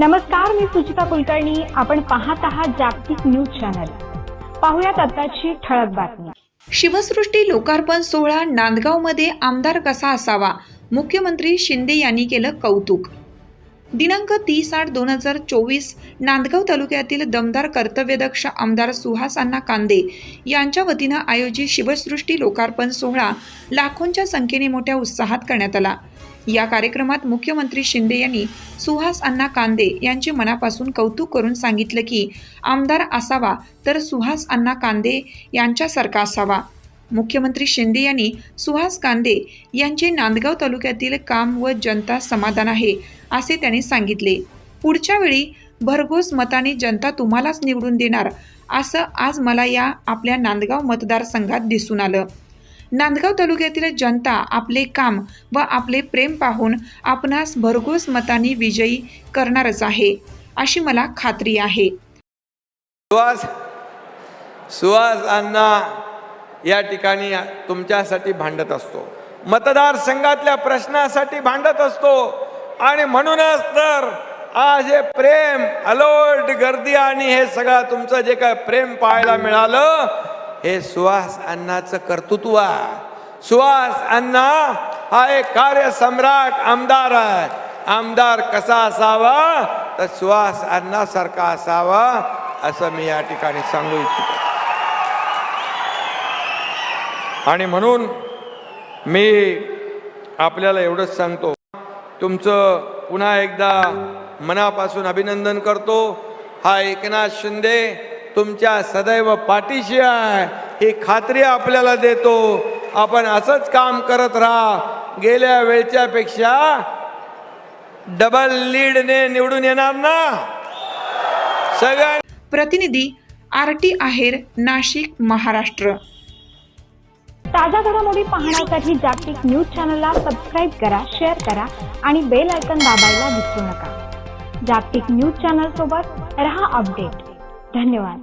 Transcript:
नमस्कार मी सुचिता कुलकर्णी. आपण पाहत आहात जागतिक न्यूज चॅनल. पाहुयात आताची ठळक बातमी. शिवसृष्टी लोकार्पण सोहळा नांदगावमध्ये आमदार कसा असावा? मुख्यमंत्री शिंदे यांनी केलं कौतुक. दिनांक तीस आठ दोन हजार चोवीस नांदगाव तालुक्यातील दमदार कर्तव्यदक्ष आमदार सुहासांना कांदे यांच्या वतीनं आयोजित शिवसृष्टी लोकार्पण सोहळा लाखोंच्या संख्येने मोठ्या उत्साहात करण्यात आला. या कार्यक्रमात मुख्यमंत्री शिंदे यांनी सुहास अण्णा कांदे यांचे मनापासून कौतुक करून सांगितलं की आमदार असावा तर सुहास अण्णा कांदे यांच्यासारखा असावा. मुख्यमंत्री शिंदे यांनी सुहास कांदे यांचे नांदगाव तालुक्यातील काम व जनता समाधान आहे असे त्यांनी सांगितले. पुढच्या वेळी भरघोस मताने जनता तुम्हालाच निवडून देणार असं आज मला या आपल्या नांदगाव मतदारसंघात दिसून आलं. नांदगाव तालुक्यातील जनता आपले काम व आपले प्रेम पाहून आपणास भरघोस मताने विजयी करणारच आहे अशी मला खात्री आहे. सुहास सुहास अण्णा या ठिकाणी तुमच्यासाठी भांडत असतो. मतदारसंघातल्या प्रश्नासाठी भांडत असतो. आणि म्हणूनच तर आज हे प्रेम अलोट गर्दी आणि हे सगळं तुमचं जे काय प्रेम पाहायला मिळालं हे सुहास अण्णाचं कर्तृत्व आहे. सुहास अण्णा हा एक कार्यसम्राट आमदार आहे. आमदार कसा असावा? तर सुहास अण्णासारखा असावा असं मी या ठिकाणी सांगू इच्छितो. आणि म्हणून मी आपल्याला एवढंच सांगतो. तुमचं पुन्हा एकदा मनापासून अभिनंदन करतो. हा एकनाथ शिंदे तुमच्या सदैव पाठीशी आहे. ही खात्री आपल्याला देतो. आपण असंच काम करत राहा. गेल्या वेळच्या पेक्षा डबल लीडने निवडून येणार ना? सगळ्या प्रतिनिधी आर टी आहेर नाशिक महाराष्ट्र. ताज्या घडामोडी पाहण्यासाठी जागतिक न्यूज चॅनलला सबस्क्राईब करा शेअर करा आणि बेल आयकॉन दाबायला विसरू नका. जागतिक न्यूज चॅनल सोबत रहा अपडेट. धन्यवाद.